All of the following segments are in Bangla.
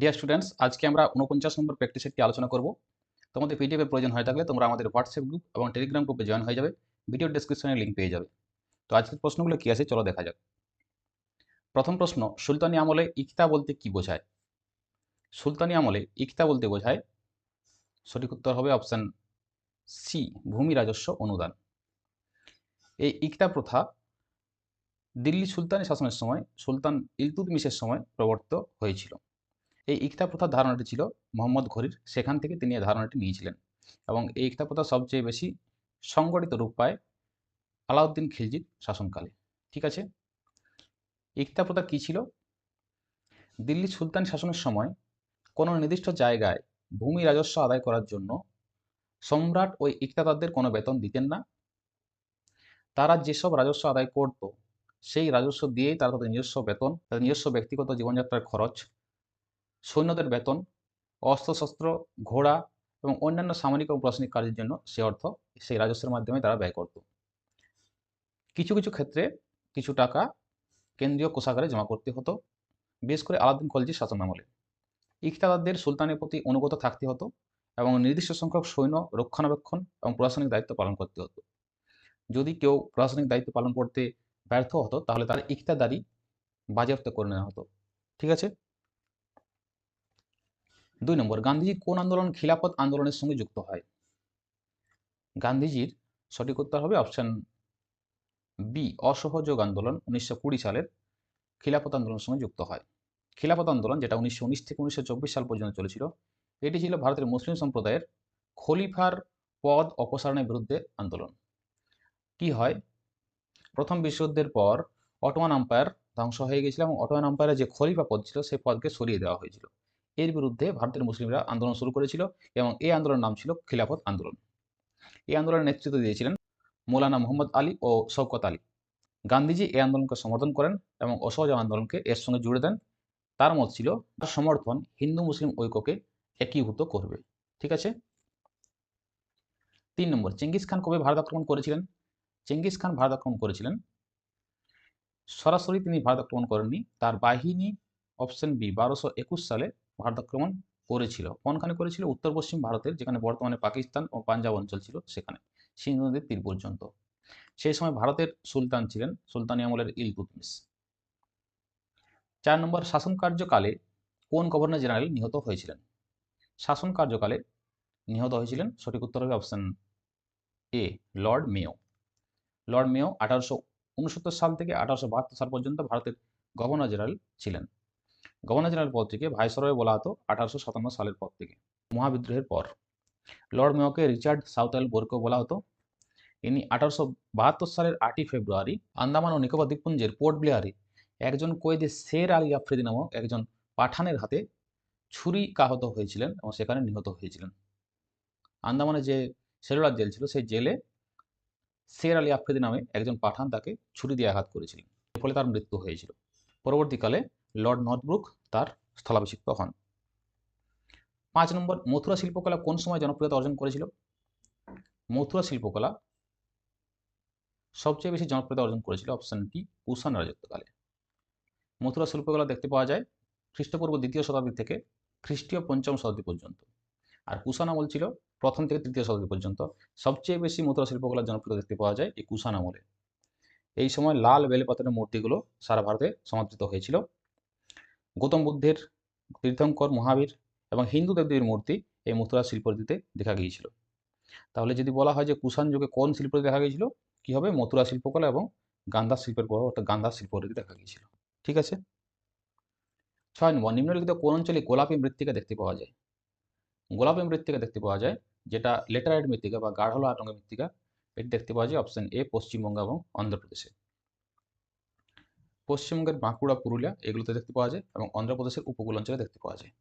ডিয়ার স্টুডেন্টস আজকে আমরা উনপঞ্চাশ নম্বর প্র্যাকটিস সেটটি আলোচনা করব। তোমাদের পিডিএফের প্রয়োজন হয়ে থাকলে তোমরা আমাদের হোয়াটসঅ্যাপ গ্রুপ এবং টেলিগ্রাম গ্রুপে জয়েন হয়ে যাবে। ভিডিও ডেসক্রিপশনে লিঙ্ক পেয়ে যাবে। তো আজকের প্রশ্নগুলো কী আছে চলো দেখা যাক। প্রথম প্রশ্ন, সুলতানি আমলে ইকতা বলতে কি বোঝায়? সুলতানি আমলে ইকতা বলতে বোঝায়, সঠিক উত্তর হবে অপশান সি ভূমি রাজস্ব অনুদান। এই ইকতা প্রথা দিল্লি সুলতানি শাসনের সময় সুলতান ইলতুতমিশের সময় প্রবর্তিত হয়েছিল। এই ইকতা প্রথার ধারণাটি ছিল মোহাম্মদ ঘরির। সেখান থেকে তিনি এই ধারণাটি নিয়েছিলেন এবং এই ইকতা প্রথা সবচেয়ে বেশি সংগঠিত রূপ পায় আলাউদ্দিন খিলজির শাসনকালে। ঠিক আছে? ইকতা প্রথা কী ছিল? দিল্লি সুলতান শাসনের সময় কোনো নির্দিষ্ট জায়গায় ভূমি রাজস্ব আদায় করার জন্য সম্রাট ওই ইকতাদারদের কোনো বেতন দিতেন না। তারা যেসব রাজস্ব আদায় করত, সেই রাজস্ব দিয়েই তারা তাদের নিজস্ব বেতন, তাদের নিজস্ব ব্যক্তিগত জীবনযাত্রার খরচ সৈন্যদের বেতন, অস্ত্রশস্ত্র, ঘোড়া এবং অন্যান্য সামরিক ও প্রশাসনিক কাজের জন্য সে অর্থ সেই রাজস্বের মাধ্যমে তারা ব্যয় করত। কিছু কিছু ক্ষেত্রে কিছু টাকা কেন্দ্রীয় কোষাগারে জমা করতে হতো, বিশেষ করে আলাদিন খলজির শাসন আমলে। ইকতাদারদের সুলতানের প্রতি অনুগত থাকতে হতো এবং নির্দিষ্ট সংখ্যক সৈন্য রক্ষণাবেক্ষণ এবং প্রশাসনিক দায়িত্ব পালন করতে হতো। যদি কেউ প্রশাসনিক দায়িত্ব পালন করতে ব্যর্থ হতো, তাহলে তার ইকতাদারি বাজেয়াপ্ত করে নেওয়া হতো। ঠিক আছে? দুই নম্বর, গান্ধীজি কোন আন্দোলন খিলাফত আন্দোলনের সঙ্গে যুক্ত হয়? গান্ধীজির সঠিক উত্তর হবে অপশন বি অসহযোগ আন্দোলন উনিশশো কুড়ি সালের খিলাফত আন্দোলনের সঙ্গে যুক্ত হয়। খিলাফত আন্দোলন যেটা উনিশশো উনিশ থেকে উনিশশো চব্বিশ সাল পর্যন্ত চলেছিল, এটি ছিল ভারতের মুসলিম সম্প্রদায়ের খলিফার পদ অপসারণের বিরুদ্ধে আন্দোলন। কি হয়? প্রথম বিশ্বযুদ্ধের পর অটোয়ান আম্পায়ার ধ্বংস হয়ে গেছিল এবং অটোয়ান আম্পায়ারের যে খলিফা পদ ছিল, সেই পদকে সরিয়ে দেওয়া হয়েছিল। এর বিরুদ্ধে ভারতের মুসলিমরা আন্দোলন শুরু করেছিল এবং এই আন্দোলনের নাম ছিল খিলাফত আন্দোলন। এই আন্দোলনের নেতৃত্ব দিয়েছিলেন মৌলানা মোহাম্মদ আলী ও শৌকত আলী। গান্ধীজি এই আন্দোলনকে সমর্থন করেন এবং অসহযোগ আন্দোলনকে এর সঙ্গে জুড়ে দেন। তার মত ছিল তার সমর্থন হিন্দু মুসলিম ঐক্যকে একীভূত করবে। ঠিক আছে? তিন নম্বর চেঙ্গিস খান কবে ভারত আক্রমণ করেছিলেন? চেঙ্গিস খান ভারত আক্রমণ করেছিলেন। সরাসরি তিনি ভারত আক্রমণ করেননি। তার বাহিনী অপশন বি, বারোশো একুশ সালে ভারত আক্রমণ করেছিল। কোনখানে করেছিল? উত্তর পশ্চিম ভারতের, যেখানে বর্তমানে পাকিস্তান ও পাঞ্জাব অঞ্চল ছিল, সেখানে। সিন্ধু নদীর তীর পর্যন্ত। সেই সময় ভারতের সুলতান ছিলেন সুলতানি আমলের ইলতুতমিশ। চার নম্বর, শাসন কার্যকালে কোন গভর্নর জেনারেল নিহত হয়েছিলেন? শাসন কার্যকালে নিহত হয়েছিলেন, সঠিক উত্তর হবে option A, Lord Mayo Lord Mayo আঠারোশো উনসত্তর সাল থেকে আঠারোশো বাহাত্তর সাল পর্যন্ত ভারতের গভর্নর জেনারেল ছিলেন। গভর্নর জেনারেল পদটিকে ভাইসরয় বলা হতো আঠারোশো সাতান্ন সালের পর থেকে, মহাবিদ্রোহের পর। লর্ড মেয়কে রিচার্ড সাউথেল বোরকেও বলা হতো। ইনি আঠারোশো বাহাত্তর সালের আটই ফেব্রুয়ারি আন্দামান ও নিকোবর দ্বীপপুঞ্জের পোর্ট ব্লেয়ারে একজন কয়েদি শের আলী আফ্রিদি নামক একজন পাঠানের হাতে ছুরি কাহত হয়েছিলেন এবং সেখানে নিহত হয়েছিলেন। আন্দামানে যে সেলুলার জেল ছিল, সেই জেলে শের আলী আফ্রিদি নামে একজন পাঠান তাকে ছুরি দিয়ে আঘাত করেছিলেন। ফলে তার মৃত্যু হয়েছিল। পরবর্তীকালে লর্ড নর্থব্রুক তার স্থলাভিষিক্ত হন। পাঁচ নম্বর, মথুরা শিল্পকলা কোন সময় জনপ্রিয়তা অর্জন করেছিল? মথুরা শিল্পকলা সবচেয়ে বেশি জনপ্রিয়তা অর্জন করেছিল অপশন টি কুষাণ রাজত্বকালে মথুরা শিল্পকলা দেখতে পাওয়া যায় খ্রিস্টপূর্ব দ্বিতীয় শতাব্দী থেকে খ্রিস্টীয় পঞ্চম শতাব্দী পর্যন্ত। আর কুষাণ আমল ছিল প্রথম থেকে তৃতীয় শতাব্দী পর্যন্ত। সবচেয়ে বেশি মথুরা শিল্পকলার জনপ্রিয়তা দেখতে পাওয়া যায় এই কুষাণ আমলে এই সময় লাল বেলেপাথরের মূর্তিগুলো সারা ভারতে সমাদৃত হয়েছিল। গৌতম বুদ্ধের তীর্থঙ্কর মহাবীর এবং হিন্দু দেবদেবীর মূর্তি এই মথুরা শিল্পরীতিতে দেখা গিয়েছিল। তাহলে যদি বলা হয় যে কুষাণ যুগে কোন শিল্পরীতি দেখা গিয়েছিল? কি হবে? মথুরা শিল্পকলা এবং গান্ধা শিল্পের প্রভাব অর্থাৎ গান্ধা শিল্পরীতি দেখা গিয়েছিল। ঠিক আছে? ছয় নম্বর, নিম্নলিখিত কোন অঞ্চলে গোলাপী মৃত্তিকা দেখতে পাওয়া যায়? গোলাপী মৃত্তিকা দেখতে পাওয়া যায়, যেটা লেটারাইট মৃত্তিকা বা গাঢ় লাল রঙের মৃত্তিকা, এটি দেখতে পাওয়া যায় অপশন এ পশ্চিমবঙ্গ এবং অন্ধ্রপ্রদেশে। পশ্চিমবঙ্গের বাঁকুড়া, পুরুলিয়া এগুলোতে দেখতে পাওয়া যায় এবং অন্ধ্রপ্রদেশের উপকূল অঞ্চলে দেখতে পাওয়া যায়।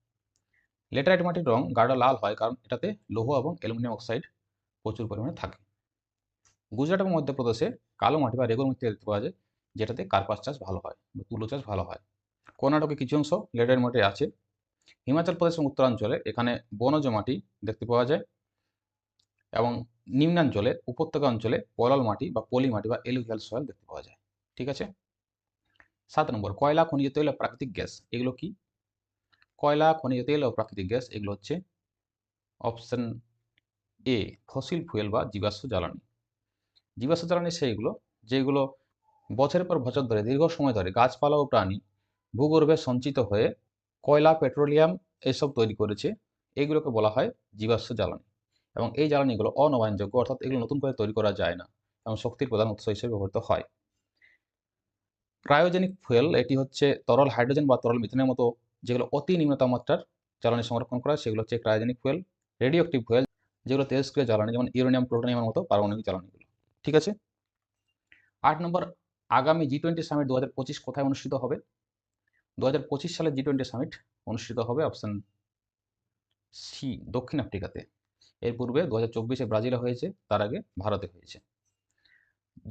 লেটারাইট মাটির রং গাঢ় লাল হয় কারণ এটাতে লৌহ এবং অ্যালুমিনিয়াম অক্সাইড প্রচুর পরিমাণে থাকে। গুজরাট এবং মধ্যপ্রদেশে কালো মাটি বা রেগুর মৃত্তিকা দেখতে পাওয়া যায় যেটাতে কার্পাস চাষ ভালো হয় তুলো চাষ ভালো হয়। কর্ণাটকে কিছু অংশ লেটারাইট মাটি আছে। হিমাচল প্রদেশ এবং উত্তরাঞ্চলে এখানে বনজ মাটি দেখতে পাওয়া যায় এবং নিম্নাঞ্চলে উপত্যকা অঞ্চলে পলাল মাটি বা পলি মাটি বা এলুভিয়াল সয়েল দেখতে পাওয়া যায়। ঠিক আছে? সাত নম্বর, কয়লা, খনিজ তৈল প্রাকৃতিক গ্যাস, এগুলো কি? কয়লা, খনিজ তেল ও প্রাকৃতিক গ্যাস, এগুলো হচ্ছে অপশন এ, ফসিল, ফুয়েল বা জীবাশ্ম জ্বালানি। জীবাশ্ম জ্বালানি সেইগুলো যেগুলো বছরের পর বছর ধরে, দীর্ঘ সময় ধরে গাছপালা ও প্রাণী ভূগর্ভে সঞ্চিত হয়ে কয়লা, পেট্রোলিয়াম এসব তৈরি করেছে। এইগুলোকে বলা হয় জীবাশ্ম জ্বালানি। এবং এই জ্বালানিগুলো অনবায়নযোগ্য, অর্থাৎ এগুলো নতুন করে তৈরি করা যায় না। এবং শক্তির প্রধান উৎস হিসেবে ব্যবহৃত হয়। ক্রায়োজেনিক ফুয়েল এটি হচ্ছে তরল হাইড্রোজেন বা তরল মিথেনের মতো যেগুলো অতি নিম্ন তাপমাত্রার জ্বালানি সংরক্ষণ করা সেগুলো হচ্ছে cryogenic fuel radioactive fuel যেগুলো তেজস্ক্রিয় জ্বালানি যেমন ইউরেনিয়াম প্লুটোনিয়ামের মতো পারমাণবিক জ্বালানিগুলো। ঠিক আছে? আট নম্বর, আগামী জি টোয়েন্টি সামিট দু হাজার পঁচিশ কোথায় অনুষ্ঠিত হবে? দু হাজার পঁচিশ সালে জি টোয়েন্টি সামিট অনুষ্ঠিত হবে অপশন সি দক্ষিণ আফ্রিকাতে। এর পূর্বে দু হাজার চব্বিশে ব্রাজিলে হয়েছে, তার আগে ভারতে হয়েছে।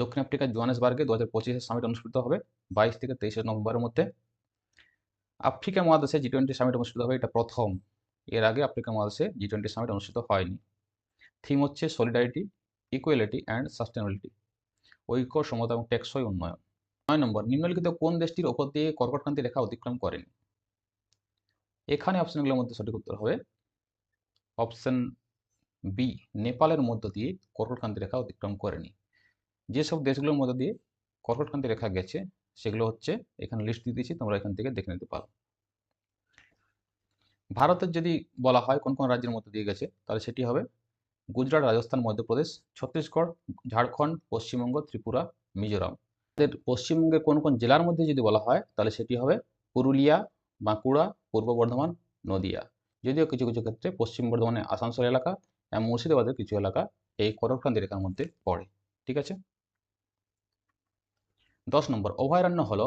দক্ষিণ আফ্রিকার জোহানেসবার্গে দু হাজার পঁচিশে সামিট অনুষ্ঠিত হবে, বাইশ থেকে তেইশে নভেম্বরের মধ্যে। আফ্রিকা মহাদেশে জি টোয়েন্টি সামিট অনুষ্ঠিত হবে, এটা প্রথম। এর আগে আফ্রিকা মহাদেশে জি টোয়েন্টি সামিট অনুষ্ঠিত হয়নি। থিম হচ্ছে সলিডারিটি ইকুয়ালিটি অ্যান্ড সাস্টেনেবিলিটি ঐক্য, সমতা এবং টেকসই উন্নয়ন। নয় নম্বর, নিম্নলিখিত কোন দেশটির ওপর দিয়ে কর্কটক্রান্তি রেখা অতিক্রম করেনি? এখানে অপশনগুলোর মধ্যে সঠিক উত্তর হবে, অপশন বি, নেপালের মধ্য দিয়ে কর্কটক্রান্তি রেখা অতিক্রম করেনি। যেসব দেশগুলোর মধ্য দিয়ে কর্কটক্রান্তি রেখা গেছে, সেগুলো হচ্ছে এখানে লিস্ট দিয়ে দিয়েছি, তোমরা এখান থেকে দেখে নিতে পারো। ভারতের যদি বলা হয় কোন কোন রাজ্যের মধ্যে দিয়ে গেছে, তাহলে সেটি হবে গুজরাট, রাজস্থান, মধ্যপ্রদেশ, ছত্তিশগড়, ঝাড়খণ্ড, পশ্চিমবঙ্গ, ত্রিপুরা, মিজোরাম। এদের পশ্চিমবঙ্গের কোন কোন জেলার মধ্যে যদি বলা হয়, তাহলে সেটি হবে পুরুলিয়া, বাঁকুড়া, পূর্ব বর্ধমান, নদিয়া। যদিও কিছু কিছু ক্ষেত্রে পশ্চিম বর্ধমানের আসানসোল এলাকা এবং মুর্শিদাবাদের কিছু এলাকা এই করক্রান্তি রেখার মধ্যে পড়ে। ঠিক আছে? দশ নম্বর, অভয়ারণ্য হলো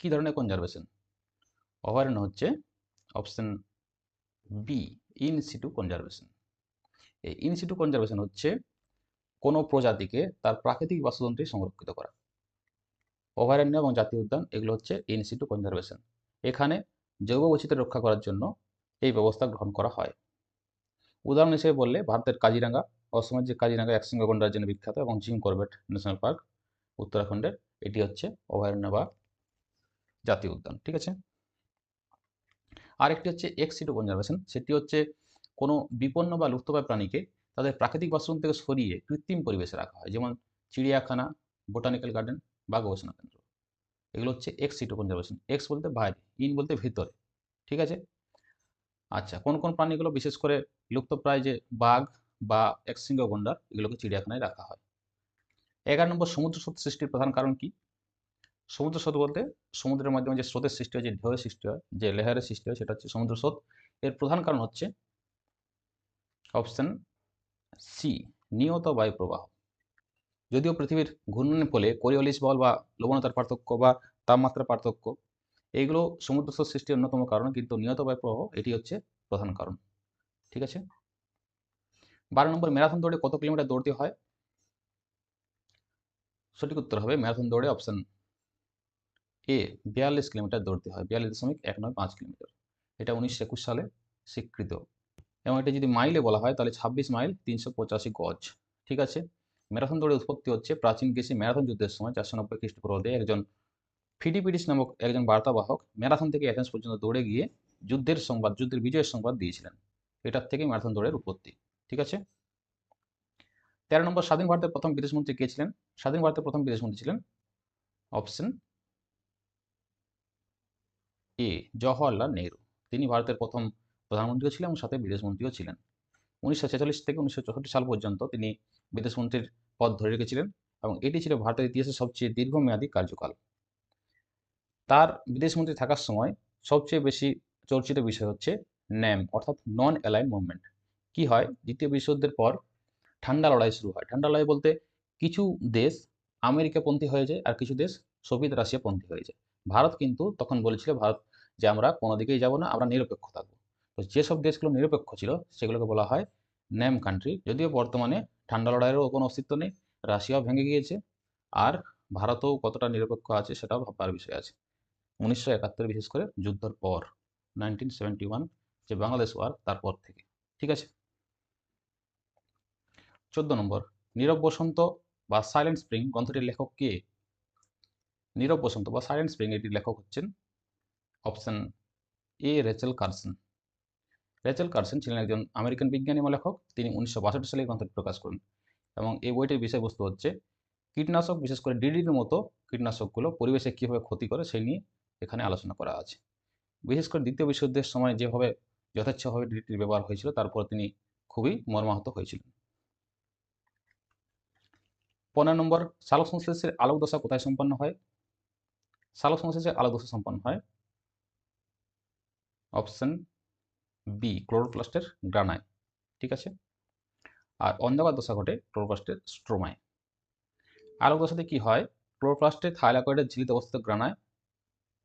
কি ধরনের কনজারভেশন অভয়ারণ্য হচ্ছে option B in situ conservation এই ইন সিটু কনজারভেশন হচ্ছে কোনো প্রজাতিকে তার প্রাকৃতিক বাস্তুতন্ত্রে সংরক্ষিত করা। অভয়ারণ্য এবং জাতীয় উদ্যান, এগুলো হচ্ছে ইন সিটু কনজারভেশন এখানে জৈব বৈচিত্র্য রক্ষা করার জন্য এই ব্যবস্থা গ্রহণ করা হয়। উদাহরণ হিসেবে বললে ভারতের কাজিরাঙ্গা, অসমের যে কাজিরাঙ্গা একসঙ্গ গন্ডার জন্য বিখ্যাত, এবং জিম করবেট ন্যাশনাল পার্ক, উত্তরাখণ্ডের এটি হচ্ছে অভয়ারণ্য বা জাতীয় উদ্যান, ঠিক আছে? আরেকটি হচ্ছে এক্সিটো কনজারভেশন সেটি হচ্ছে কোনো বিপন্ন বা লুপ্তপ্রায় প্রাণীকে তাদের প্রাকৃতিক বাসস্থান থেকে সরিয়ে কৃত্রিম পরিবেশে রাখা হয়, যেমন চিড়িয়াখানা, বোটানিক্যাল গার্ডেন বা গবেষণা কেন্দ্র। এগুলো হচ্ছে এক্স কনজারভেশন এক্স বলতে বাইরে, ইন বলতে ভিতরে, ঠিক আছে? আচ্ছা কোন কোন প্রাণীগুলো বিশেষ করে লুপ্তপ্রায় যে বাঘ বা একশৃঙ্গ গন্ডার এগুলোকে চিড়িয়াখানায় রাখা হয়? এগারো নম্বর সমুদ্র স্রোত সৃষ্টির প্রধান কারণ কি? সমুদ্র স্রোত বলতে সমুদ্রের মাধ্যমে যে স্রোতের সৃষ্টি হয়, যে ঢেউয়ের সৃষ্টি হয়, যে লেহারের সৃষ্টি হয়, সেটা হচ্ছে সমুদ্র স্রোত। এর প্রধান কারণ হচ্ছে অপশন সি, নিয়ত বায়ু প্রবাহ। যদিও পৃথিবীর ঘূর্ণনের ফলে কোরিওলিস বল বা লবণতার পার্থক্য বা তাপমাত্রার পার্থক্য এইগুলো সমুদ্র স্রোত সৃষ্টির অন্যতম কারণ, কিন্তু নিয়ত বায়ু প্রবাহ এটি হচ্ছে প্রধান কারণ। ঠিক আছে? বারো নম্বর ম্যারাথন দৌড়ে কত কিলোমিটার দৌড়তে হয়? সঠিক উত্তর হবে ম্যারাথন দৌড়ে অপশন এ বিয়াল্লিশ কিলোমিটার দৌড়তে হয়। বিয়াল্লিশ দশমিক এক নয় পাঁচ কিলোমিটার। এটা উনিশশো একুশ সালে স্বীকৃত। এবং এটা যদি মাইলে বলা হয়, তাহলে ছাব্বিশ মাইল তিনশো পঁচাশি গজ। ঠিক আছে? ম্যারাথন দৌড়ের উৎপত্তি হচ্ছে প্রাচীন গ্রীসে ম্যারাথন যুদ্ধের সময় চারশো নব্বই খ্রিস্টপূর্বাব্দে একজন ফিডিপিডিস নামক একজন বার্তাবাহক ম্যারাথন থেকে অ্যাথেন্স পর্যন্ত দৌড়ে গিয়ে যুদ্ধের সংবাদ, যুদ্ধের বিজয়ের সংবাদ দিয়েছিলেন। এটার থেকে ম্যারাথন দৌড়ের উৎপত্তি। ঠিক আছে? তেরো নম্বর, স্বাধীন ভারতের প্রথম বিদেশমন্ত্রী কে ছিলেন? স্বাধীন ভারতের প্রথম বিদেশমন্ত্রী ছিলেন অপশন এ, জওহরলাল নেহরু। তিনি ভারতের প্রথম প্রধানমন্ত্রীও ছিলেন এবং সাথে বিদেশমন্ত্রীও ছিলেন। উনিশশো ছেচল্লিশ থেকে উনিশশো চৌষট্টি সাল পর্যন্ত তিনি বিদেশমন্ত্রীর পদ ধরে রেখেছিলেন এবং এটি ছিল ভারতের ইতিহাসের সবচেয়ে দীর্ঘমেয়াদী কার্যকাল। তার বিদেশমন্ত্রী থাকার সময় সবচেয়ে বেশি চর্চিত বিষয় হচ্ছে ন্যাম, অর্থাৎ নন অ্যালাইন মুভমেন্ট কি হয়? দ্বিতীয় বিশ্বযুদ্ধের পর ঠান্ডা লড়াই শুরু হয়। ঠান্ডা লড়াই বলতে কিছু দেশ আমেরিকাপন্থী হয়ে যায় আর কিছু দেশ সোভিয়েত রাশিয়াপন্থী হয়ে যায়। ভারত কিন্তু তখন বলেছিল, ভারত যে আমরা কোনো দিকেই যাব না, আমরা নিরপেক্ষ থাকব। তো যেসব দেশগুলো নিরপেক্ষ ছিল, সেগুলোকে বলা হয় ন্যাম কান্ট্রি। যদিও বর্তমানে ঠান্ডা লড়াইয়েরও কোনো অস্তিত্ব নেই, রাশিয়াও ভেঙে গিয়েছে আর ভারতও কতটা নিরপেক্ষ আছে সেটাও ভাববার বিষয় আছে। উনিশশো একাত্তর বিশেষ করে যুদ্ধের পর নাইনটিন সেভেন্টি ওয়ান যে বাংলাদেশ ওয়ার তারপর থেকে। ঠিক আছে? চোদ্দ নম্বর, নীরব বসন্ত বা সাইলেন্ট স্প্রিং গ্রন্থটির লেখক কে? নীরব বসন্ত বা সাইলেন্ট স্প্রিং এটির লেখক হচ্ছেন option A Rachel Carson Rachel Carson ছিলেন একজন আমেরিকান বিজ্ঞানী ও লেখক। তিনি উনিশশো বাষট্টি সালে গ্রন্থটি প্রকাশ করেন এবং এই বইটির বিষয়বস্তু হচ্ছে কীটনাশক, বিশেষ করে ডিডির মতো কীটনাশকগুলো পরিবেশে কীভাবে ক্ষতি করে সেই নিয়ে এখানে আলোচনা করা আছে। বিশেষ করে দ্বিতীয় বিশ্বযুদ্ধের সময় যেভাবে যথেচ্ছভাবে ডিডিটির ব্যবহার হয়েছিল, তারপর তিনি খুবই মর্মাহত হয়েছিলেন। পনেরো নম্বর, সালোক সংশ্লেষের আলোক দশা কোথায় সম্পন্ন হয়? সালোক সংশ্লেষের আলোক দশা সম্পন্ন হয় অপশন বি ক্লোরোপ্লাস্টের গ্রানায় ঠিক আছে? আর অন্ধকার দশা ঘটে ক্লোরোপ্লাস্টের স্ট্রোমায় আলোক দশাতে কি হয়? ক্লোরোপ্লাস্টে থাইলাকয়েডের ঝিলিত অবস্থিত গ্রানায়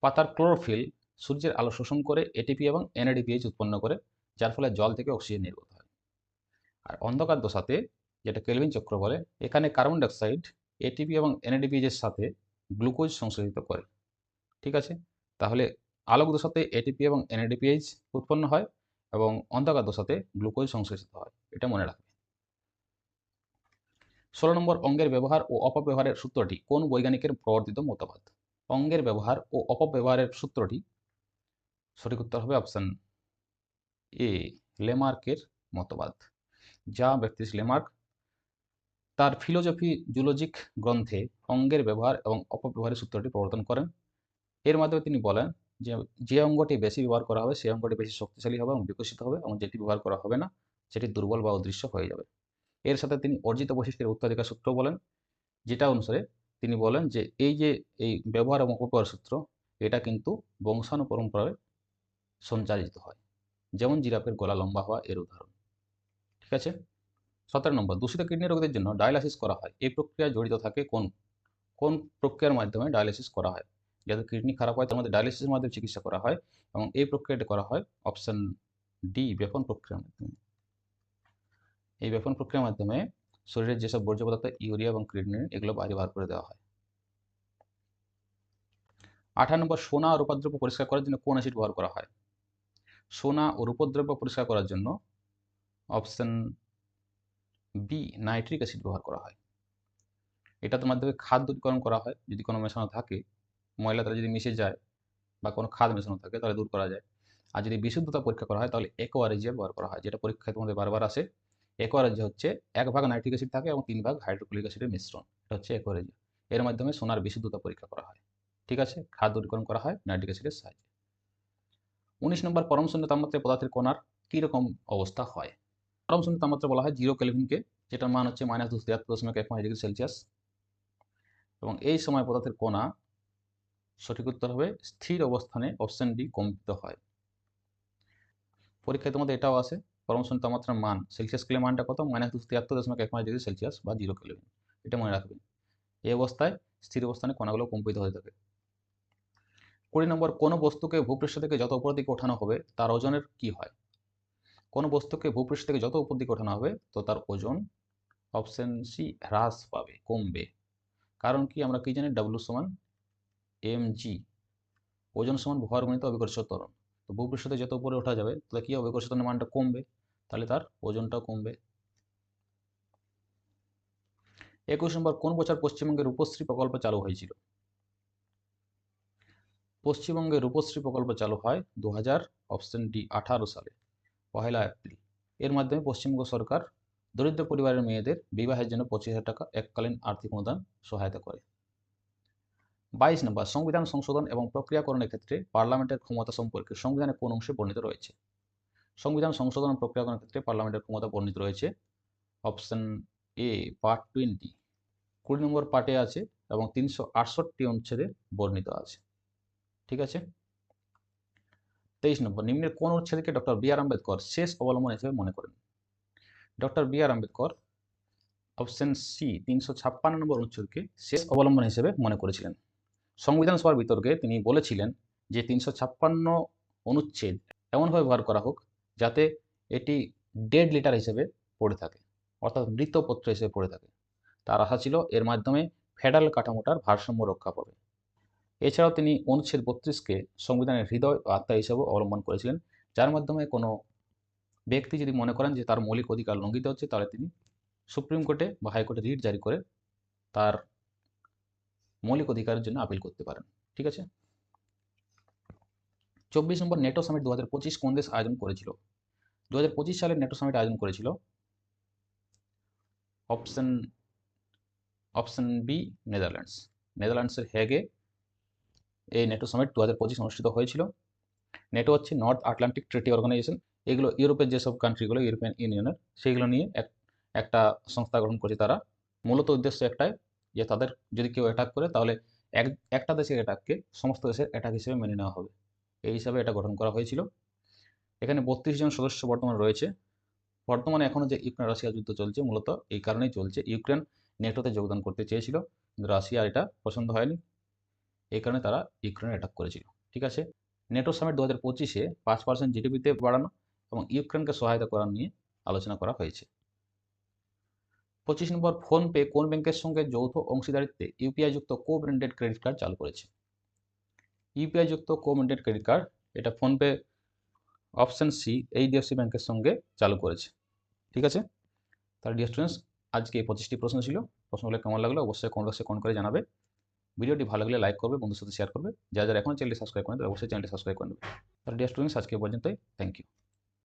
পাতার ক্লোরোফিল সূর্যের আলো শোষণ করে এটিপি এবং এনএডিপিএইচ উৎপন্ন করে, যার ফলে জল থেকে অক্সিজেন নির্গত হয়। আর অন্ধকার দশাতে যেটা কেলভিন চক্র বলে, এখানে কার্বন ডাইঅক্সাইড এটিপি এবং এনএডিপিএইচ এর সাথে গ্লুকোজ সংশ্লেষিত করে। ঠিক আছে? তাহলে আলোক দশাতে এটিপি এবং এনএডিপিএইচ উৎপন্ন হয় এবং অন্ধকার দশাতে গ্লুকোজ সংশ্লেষিত হয়। এটা মনে রাখবে। ষোলো নম্বর, অঙ্গের ব্যবহার ও অপব্যবহারের সূত্রটি কোন বৈজ্ঞানিকের প্রবর্তিত মতবাদ? অঙ্গের ব্যবহার ও অপব্যবহারের সূত্রটি? সঠিক উত্তর হবে অপশন এ লেমার্কের মতবাদ, যা ব্যক্তি লেমার্ক তার ফিলোজফি জুলজিক গ্রন্থে অঙ্গের ব্যবহার এবং অপব্যবহারের সূত্রটি প্রবর্তন করেন। এর মাধ্যমে তিনি বলেন যে যে অঙ্গটি বেশি ব্যবহার করা হবে সেই অঙ্গটি বেশি শক্তিশালী হবে এবং বিকশিত হবে এবং যেটি ব্যবহার করা হবে না, সেটি দুর্বল বা অদৃশ্য হয়ে যাবে। এর সাথে তিনি অর্জিত বৈশিষ্ট্যের উত্তরাধিকার সূত্র বলেন, যেটা অনুসারে তিনি বলেন যে, এই যে, এই ব্যবহার এবং অপব্যবহার সূত্র, এটা কিন্তু বংশানু পরম্পরায় সঞ্চারিত হয়। যেমন জিরাফের গলা লম্বা হওয়া এর উদাহরণ। ঠিক আছে? সতেরো নম্বর, দূষিত কিডনি রোগীদের জন্য ডায়ালাসিস করা হয়। এই প্রক্রিয়ায় জড়িত থাকে কোন কোন প্রক্রিয়ার মাধ্যমে ডায়ালিসিস করা হয়? যাদের কিডনি খারাপ হয়, তার মধ্যে ডায়ালিসিসের মাধ্যমে চিকিৎসা করা হয় এবং এই প্রক্রিয়াটি করা হয় অপশন ডি বেপন প্রক্রিয়ার মাধ্যমে। এই বেপন প্রক্রিয়ার মাধ্যমে শরীরের যেসব বর্জ্য পদার্থ, ইউরিয়া এবং ক্রিডনিন এগুলো বাইরে বার করে দেওয়া হয়। আঠারো নম্বর, সোনা রূপাদ্রব্য পরিষ্কার করার জন্য কোন অ্যাসিড ব্যবহার করা হয়? সোনা ও রূপদ্রব্য পরিষ্কার করার জন্য অপশন বি নাইট্রিক অ্যাসিড ব্যবহার করা হয়। এটার মাধ্যমে খাদ দূরীকরণ করা হয়। যদি কোনো মেশানো থাকে, ময়লা তারা যদি মিশে যায় বা কোনো খাদ মেশানো থাকে, তাহলে দূর করা যায়। আর যদি বিশুদ্ধতা পরীক্ষা করা হয়, তাহলে একোয়ারেজিয়া ব্যবহার করা হয়, যেটা পরীক্ষায় তোমাদের বারবার আসে। একোয়ারেজিয়া হচ্ছে এক ভাগ নাইট্রিক অ্যাসিড থাকে এবং তিন ভাগ হাইড্রোক্লিক অ্যাসিডের মিশ্রণ। এটা হচ্ছে একোয়ারেজিয়া এর মাধ্যমে সোনার বিশুদ্ধতা পরীক্ষা করা হয়। ঠিক আছে? খাদ দূরীকরণ করা হয় নাইট্রিক অ্যাসিডের সাহায্যে। উনিশ নম্বর পরম শূন্য তাপমাত্রায় পদার্থের কণার কীরকম অবস্থা হয়? শূন্য তাপমাত্রা বলা হয় জিরো কেলভিনকে, যেটার মান হচ্ছে মাইনাস দুশো তিয়াত্তর দশমিক এক পাঁচ ডিগ্রি সেলসিয়াস এবং এই সময় পদার্থের কণা সঠিক উত্তর হবে, স্থির অবস্থানে অপশন ডি কম্পিত হয়। পরীক্ষায় তোমাদের এটাও আছে পরম শূন্য তাপমাত্রার মান সেলসিয়াস স্কেলের মানটা কত? মাইনাস দুশো তিয়াত্তর দশমিক এক পাঁচ ডিগ্রি সেলসিয়াস বা জিরো কেলভিন এটা মনে রাখবে। এই অবস্থায় স্থির অবস্থানে কণাগুলো কম্পিত হয়ে থাকে কুড়ি নম্বর, কোনো বস্তুকে ভূপৃষ্ঠ থেকে যত উপর দিকে ওঠানো হবে, তার ওজনের কি হয়? কোনো বস্তুকে ভূপৃষ্ঠ থেকে যত উপর দিকে ওঠানো হবে, তো তার ওজন অপশন সি হ্রাস পাবে, কমবে। কারণ কি? আমরা কি জানি? ডাব্লু সমান এম জি ওজন সমান ভর গণিত অবিকর্ষ ত্বরণ। তো ভূপৃষ্ঠ থেকে যত উপরে ওঠা যাবে, তাহলে কি হবে? অবিকর্ষ ত্বরণের মানটা কমবে, তাহলে তার ওজনটাও কমবে। একুশ নম্বর, কোন বছর পশ্চিমবঙ্গের রূপশ্রী প্রকল্প চালু হয়েছিল? পশ্চিমবঙ্গে রূপশ্রী প্রকল্প চালু হয় দু হাজার অপশন ডি আঠারো সালে। পহেলা এপ্রিল। এর মাধ্যমে পশ্চিমবঙ্গ সরকার দরিদ্র পরিবারের মেয়েদের বিবাহের জন্য পঁচিশ হাজার টাকা এককালীন আর্থিক অনুদান সহায়তা করে। বাইশ নম্বর, সংবিধান সংশোধন এবং প্রক্রিয়াকরণের ক্ষেত্রে পার্লামেন্টের ক্ষমতা সম্পর্কে সংবিধানে কোন অংশে বর্ণিত রয়েছে? সংবিধান সংশোধন প্রক্রিয়াকরণের ক্ষেত্রে পার্লামেন্টের ক্ষমতা বর্ণিত রয়েছে অপশন এ, পার্ট টোয়েন্টি। কুড়ি নম্বর পার্টে আছে এবং তিনশো আটষট্টি অনুচ্ছেদে বর্ণিত আছে। ঠিক আছে? তেইশ নম্বর নিম্নের কোন অনুচ্ছেদকে ডক্টর বি আর আম্বেদকর শেষ অবলম্বন হিসেবে মনে করেন? Doctor B R Ambedkar option C, তিনশো ছাপ্পান্ন নম্বর অনুচ্ছেদকে শেষ অবলম্বন হিসেবে মনে করেছিলেন। সংবিধান সভার বিতর্কে তিনি বলেছিলেন যে তিনশো ছাপ্পান্ন অনুচ্ছেদ এমনভাবে ব্যবহার করা হোক যাতে এটি ডেড লিটার হিসেবে পড়ে থাকে, অর্থাৎ মৃতপত্র হিসেবে পড়ে থাকে। তার আশা ছিল এর মাধ্যমে ফেডারেল কাঠামোটার ভারসাম্য রক্ষা পাবে। এছাড়াও তিনি অনুচ্ছেদ বত্রিশকে সংবিধানের হৃদয় ও আত্মা হিসেবে অবলম্বন করেছিলেন, যার মাধ্যমে কোনো ব্যক্তি যদি মনে করেন যে তার মৌলিক অধিকার লঙ্ঘিত হচ্ছে, তাহলে তিনি সুপ্রিম কোর্টে বা হাইকোর্টে রিট জারি করে তার মৌলিক অধিকারের জন্য আপিল করতে পারেন, ঠিক আছে? চব্বিশ নম্বর নেটো সামিট দু হাজার পঁচিশ কোন দেশ আয়োজন করেছিল? দু হাজার পঁচিশ সালে নেটো সামিট আয়োজন করেছিল। Option option B, Netherlands. নেদারল্যান্ডসের হেগে এই নেটো সামিট দু হাজার পঁচিশ অনুষ্ঠিত হয়েছিল। নেটো হচ্ছে নর্থ আটলান্টিক ট্রিটি অর্গানাইজেশন এগুলো ইউরোপের যেসব কান্ট্রিগুলো ইউরোপিয়ান ইউনিয়নের সেইগুলো নিয়ে এক, একটা সংস্থা গ্রহণ করেছে তারা। মূলত উদ্দেশ্য একটাই যে তাদের যদি কেউ অ্যাটাক করে, তাহলে এক, একটা দেশের অ্যাটাককে সমস্ত দেশের অ্যাটাক হিসেবে মেনে নেওয়া হবে। এই হিসাবে এটা গঠন করা হয়েছিল। এখানে বত্রিশ জন সদস্য বর্তমানে রয়েছে। বর্তমানে এখনও যে ইউক্রেন রাশিয়া যুদ্ধ চলছে, মূলত এই কারণেই চলছে। ইউক্রেন নেটোতে যোগদান করতে চেয়েছিল। কিন্তু রাশিয়ার এটা পছন্দ হয়নি। এই কারণে তারা ইউক্রেনে অ্যাটাক করেছিল, ঠিক আছে? নেটো সামিট দু হাজার পঁচিশে পাঁচ পার্সেন্ট জিডিপিতে বাড়ানো এবং ইউক্রেনকে সহায়তা করার নিয়ে আলোচনা করা হয়েছে। পঁচিশ নম্বর ফোনপে কোন ব্যাংকের সঙ্গে যৌথ অংশীদারিত্বে ইউপিআই যুক্ত কো ব্র্যান্ডেড ক্রেডিট কার্ড চালু করেছে? ইউপিআই যুক্ত কো ব্র্যান্ডেড ক্রেডিট কার্ড, এটা ফোনপে অপশন সি এইচডিএফসি ব্যাংকের সঙ্গে চালু করেছে, ঠিক আছে? তার ডিয়ার স্টুডেন্টস আজকে এই পঁচিশটি প্রশ্ন ছিল। প্রশ্নগুলো কেমন লাগল অবশ্যই কমেন্ট বক্সে কমেন্ট করে জানাবে। ভিডিওটি ভালো লাগলে লাইক করবে বন্ধুর সাথে শেয়ার করবে। যারা যারা এখন চ্যানেলটি সাবস্ক্রাইব করেন তারা অবশ্যই চ্যানেলটি সাবস্ক্রাইব করে নেবে। তাহলে ডিয়ার স্টুডেন্টস আজকে পর্যন্তই। Thank you